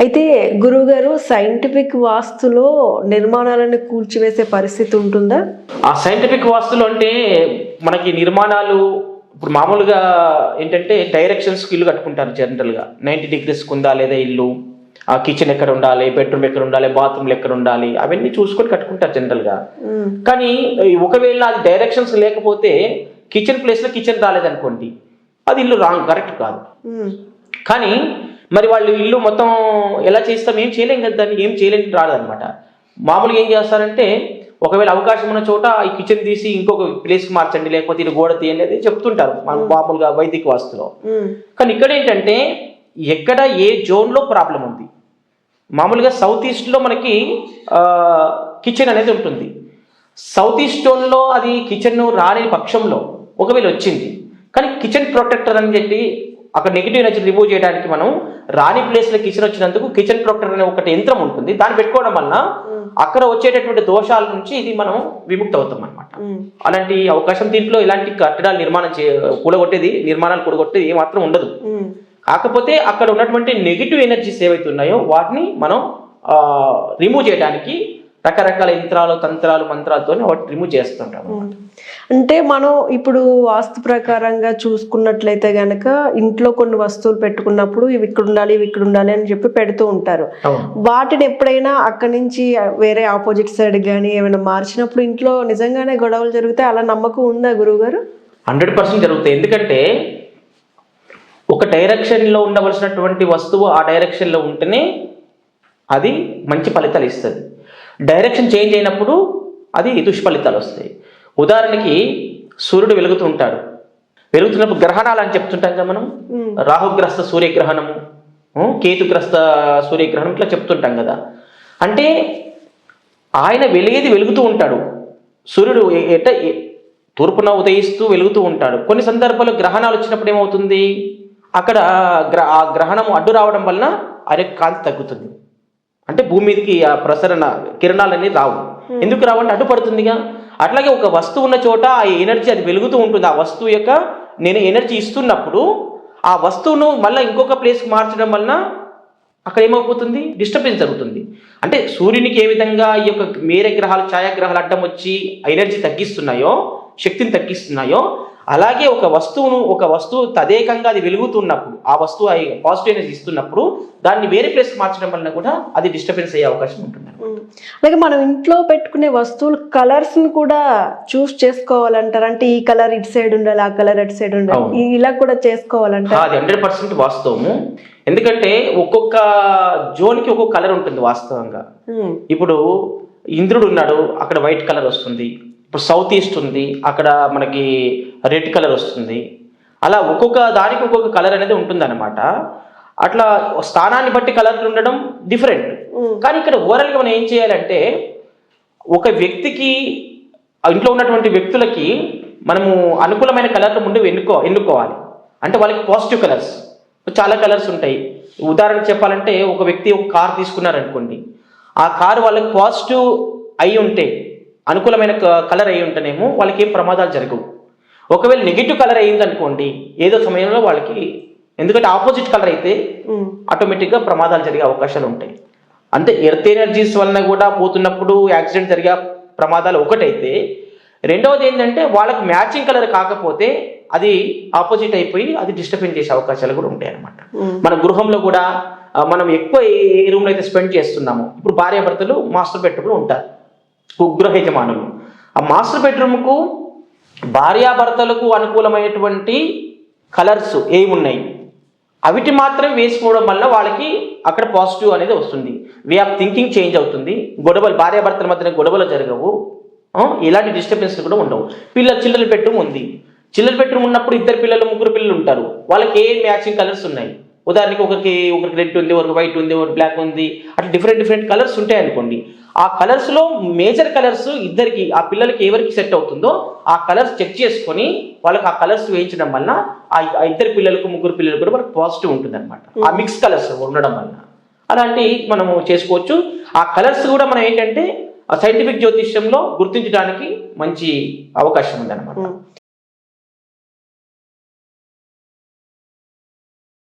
అయితే గురువుగారు సైంటిఫిక్ వాస్తులో నిర్మాణాలను కూల్చివేసే పరిస్థితి ఉంటుందా? ఆ సైంటిఫిక్ వాస్తులు అంటే మనకి నిర్మాణాలు ఇప్పుడు మామూలుగా ఏంటంటే డైరెక్షన్స్కి ఇల్లు కట్టుకుంటారు జనరల్గా నైంటీ డిగ్రీస్కి ఉందా లేదా ఇల్లు ఆ కిచెన్ ఎక్కడ ఉండాలి బెడ్రూమ్ ఎక్కడ ఉండాలి బాత్రూమ్లు ఎక్కడ ఉండాలి అవన్నీ చూసుకొని కట్టుకుంటారు జనరల్గా కానీ ఒకవేళ అది డైరెక్షన్స్ లేకపోతే కిచెన్ ప్లేస్లో కిచెన్ రాలేదనుకోండి అది ఇల్లు రాంగ్ కరెక్ట్ కాదు. కానీ మరి వాళ్ళు ఇల్లు మొత్తం ఎలా చేస్తాం ఏం చేయలేం కదా దాన్ని ఏం చేయలేని రాదనమాట మామూలుగా ఏం చేస్తారంటే ఒకవేళ అవకాశం ఉన్న చోట ఈ కిచెన్ తీసి ఇంకొక ప్లేస్కి మార్చండి లేకపోతే ఇది గోడ తీయండి అనేది చెప్తుంటారు మన మామూలుగా వైదిక వాస్తులో. కానీ ఇక్కడ ఏంటంటే ఎక్కడ ఏ జోన్లో ప్రాబ్లం ఉంది? మామూలుగా సౌత్ ఈస్ట్లో మనకి కిచెన్ అనేది ఉంటుంది. సౌత్ ఈస్ట్ జోన్లో అది కిచెన్ రాని పక్షంలో ఒకవేళ వచ్చింది కానీ కిచెన్ ప్రొటెక్టర్ అని చెప్పి అక్కడ నెగిటివ్ ఎనర్జీ రిమూవ్ చేయడానికి మనం రాని ప్లేస్లో కిచెన్ వచ్చినందుకు కిచెన్ ప్రొటెక్టర్ అనే ఒకటి యంత్రం ఉంటుంది. దాన్ని పెట్టుకోవడం వలన అక్కడ వచ్చేటటువంటి దోషాల నుంచి ఇది మనం విముక్తి అవుతాం అనమాట అలాంటి అవకాశం దీంట్లో ఇలాంటి కట్టడాలు నిర్మాణం చే కూడగొట్టేది నిర్మాణాలు కూడగొట్టేది ఏమాత్రం ఉండదు. కాకపోతే అక్కడ ఉన్నటువంటి నెగిటివ్ ఎనర్జీస్ ఏవైతే ఉన్నాయో వాటిని మనం రిమూవ్ చేయడానికి రకరకాల యంత్రాలు తంత్రాలు మంత్రాలతో వాటిని రిమూవ్ చేస్తుంటాం. అంటే మనం ఇప్పుడు వాస్తు ప్రకారంగా చూసుకున్నట్లయితే గనక ఇంట్లో కొన్ని వస్తువులు పెట్టుకున్నప్పుడు ఇవి ఇక్కడ ఉండాలి ఇవి ఇక్కడ ఉండాలి అని చెప్పి పెడుతూ ఉంటారు. వాటిని ఎప్పుడైనా అక్కడి నుంచి వేరే ఆపోజిట్ సైడ్ కానీ ఏమైనా మార్చినప్పుడు ఇంట్లో నిజంగానే గొడవలు జరుగుతాయి అలా నమ్మకం ఉందా గురువు గారు హండ్రెడ్ పర్సెంట్ జరుగుతాయి. ఎందుకంటే ఒక డైరెక్షన్లో ఉండవలసినటువంటి వస్తువు ఆ డైరెక్షన్లో ఉంటేనే అది మంచి ఫలితాలు ఇస్తుంది. డైరెక్షన్ చేంజ్ అయినప్పుడు అది దుష్ఫలితాలు వస్తాయి. ఉదాహరణకి సూర్యుడు వెలుగుతూ ఉంటాడు. వెలుగుతున్నప్పుడు గ్రహణాలు అని చెప్తుంటాం కదా మనం? రాహుగ్రస్త సూర్యగ్రహణము కేతుగ్రస్త సూర్యగ్రహణం ఇట్లా చెప్తుంటాం కదా. అంటే ఆయన వెలిగేది వెలుగుతూ ఉంటాడు. సూర్యుడు ఎట తూర్పున ఉదయిస్తూ వెలుగుతూ ఉంటాడు. కొన్ని సందర్భాల్లో గ్రహణాలు వచ్చినప్పుడు ఏమవుతుంది? అక్కడ గ్ర ఆ గ్రహణం అడ్డు రావడం వలన ఆయన కాంతి తగ్గుతుంది. అంటే భూమి మీదకి ఆ ప్రసరణ కిరణాలన్నీ రావు. ఎందుకు రావంటే అడ్డుపడుతుందిగా అట్లాగే ఒక వస్తువు ఉన్న చోట ఆ ఎనర్జీ అది వెలుగుతూ ఉంటుంది. ఆ వస్తువు యొక్క నేను ఎనర్జీ ఇస్తున్నప్పుడు ఆ వస్తువును మళ్ళీ ఇంకొక ప్లేస్కి మార్చడం వలన అక్కడ ఏమైపోతుంది డిస్టర్బెన్స్ జరుగుతుంది. అంటే సూర్యునికి ఏ విధంగా ఈ యొక్క మేరే గ్రహాలు ఛాయాగ్రహాలు అడ్డం వచ్చి ఎనర్జీ తగ్గిస్తున్నాయో శక్తిని తగ్గిస్తున్నాయో అలాగే ఒక వస్తువును ఒక వస్తువు తదేకంగా అది వెలుగుతున్నప్పుడు ఆ వస్తువు పాజిటివ్ ఎనర్జీ ఇస్తున్నప్పుడు దాన్ని వేరే ప్లేస్ మార్చడం వలన కూడా అది డిస్టర్బెన్స్ అయ్యే అవకాశం ఉంటుంది. అలాగే మనం ఇంట్లో పెట్టుకునే వస్తువులు కలర్స్ని కూడా చూస్ చేసుకోవాలంటారు. అంటే ఈ కలర్ ఇటు సైడ్ ఉండాలి ఆ కలర్ అటు సైడ్ ఉండాలి. ఇలా కూడా చేసుకోవాలంటారు. అది హండ్రెడ్ పర్సెంట్ వాస్తవము. ఎందుకంటే ఒక్కొక్క జోన్కి ఒక్కొక్క కలర్ ఉంటుంది వాస్తవంగా. ఇప్పుడు ఇంద్రుడు ఉన్నాడు అక్కడ వైట్ కలర్ వస్తుంది. ఇప్పుడు సౌత్ ఈస్ట్ ఉంది అక్కడ మనకి రెడ్ కలర్ వస్తుంది. అలా ఒక్కొక్క దానికి ఒక్కొక్క కలర్ అనేది ఉంటుందన్నమాట. అట్లా స్థానాన్ని బట్టి కలర్లు ఉండడం డిఫరెంట్ కానీ ఇక్కడ ఓవరాల్గా మనం ఏం చేయాలంటే ఒక వ్యక్తికి ఇంట్లో ఉన్నటువంటి వ్యక్తులకి మనము అనుకూలమైన కలర్లు ముందు ఎన్నుకో ఎన్నుకోవాలి. అంటే వాళ్ళకి పాజిటివ్ కలర్స్ చాలా కలర్స్ ఉంటాయి. ఉదాహరణ చెప్పాలంటే ఒక వ్యక్తి ఒక కార్ తీసుకున్నారనుకోండి. ఆ కారు వాళ్ళకి పాజిటివ్ అయి ఉంటే అనుకూలమైన కలర్ అయి ఉంటేనేమో వాళ్ళకి ఏం ప్రమాదాలు జరగవు. ఒకవేళ నెగిటివ్ కలర్ అయింది అనుకోండి ఏదో సమయంలో వాళ్ళకి ఎందుకంటే ఆపోజిట్ కలర్ అయితే ఆటోమేటిక్గా ప్రమాదాలు జరిగే అవకాశాలు ఉంటాయి. అంటే ఎర్త్ ఎనర్జీస్ వలన కూడా పోతున్నప్పుడు యాక్సిడెంట్ జరిగే ప్రమాదాలు ఒకటైతే రెండవది ఏంటంటే వాళ్ళకి మ్యాచింగ్ కలర్ కాకపోతే అది ఆపోజిట్ అయిపోయి అది డిస్టర్బెన్స్ చేసే అవకాశాలు కూడా ఉంటాయి అన్నమాట. ఉమ్, మన గృహంలో కూడా మనం ఎక్కువ ఏ రూమ్లో అయితే స్పెండ్ చేస్తున్నామో ఇప్పుడు భార్యాభర్తలు మాస్టర్ బెడ్రూమ్లో ఉంటారు. గృహ యజమానులు. ఆ మాస్టర్ బెడ్రూమ్కు భార్యాభర్తలకు అనుకూలమైనటువంటి కలర్స్ ఏమి ఉన్నాయి అవిటి మాత్రం వేసుకోవడం వల్ల వాళ్ళకి అక్కడ పాజిటివ్ అనేది వస్తుంది. వే ఆఫ్ థింకింగ్ చేంజ్ అవుతుంది. గొడవలు భార్యాభర్తల మధ్యన గొడవలు జరగవు. ఇలాంటి డిస్టర్బెన్స్లు డిస్టర్బెన్స్ కూడా ఉండవు. పిల్లల చిల్లర పెట్టు ఉంది. చిల్లర బెడ్రూమ్ ఉన్నప్పుడు ఇద్దరు పిల్లలు ముగ్గురు పిల్లలు ఉంటారు. వాళ్ళకి ఏ మ్యాచింగ్ కలర్స్ ఉన్నాయి? ఉదాహరణకి ఒకరికి ఒకరికి రెడ్ ఉంది ఒకరికి వైట్ ఉంది ఒకరికి బ్లాక్ ఉంది. అట్లా డిఫరెంట్ డిఫరెంట్ కలర్స్ ఉంటాయి అనుకోండి. ఆ కలర్స్లో మేజర్ కలర్స్ ఇద్దరికి ఆ పిల్లలకి ఎవరికి సెట్ అవుతుందో ఆ కలర్స్ చెక్ చేసుకొని వాళ్ళకి ఆ కలర్స్ వేయించడం వలన ఆ ఇద్దరు పిల్లలకు ముగ్గురు పిల్లలకు కూడా మనకు పాజిటివ్ ఉంటుంది అనమాట ఆ మిక్స్ కలర్స్ ఉండడం వలన. అలాంటి మనము చేసుకోవచ్చు. ఆ కలర్స్ కూడా మనం ఏంటంటే సైంటిఫిక్ జ్యోతిష్యంలో గుర్తించడానికి మంచి అవకాశం ఉందన్నమాట. ఉమ్.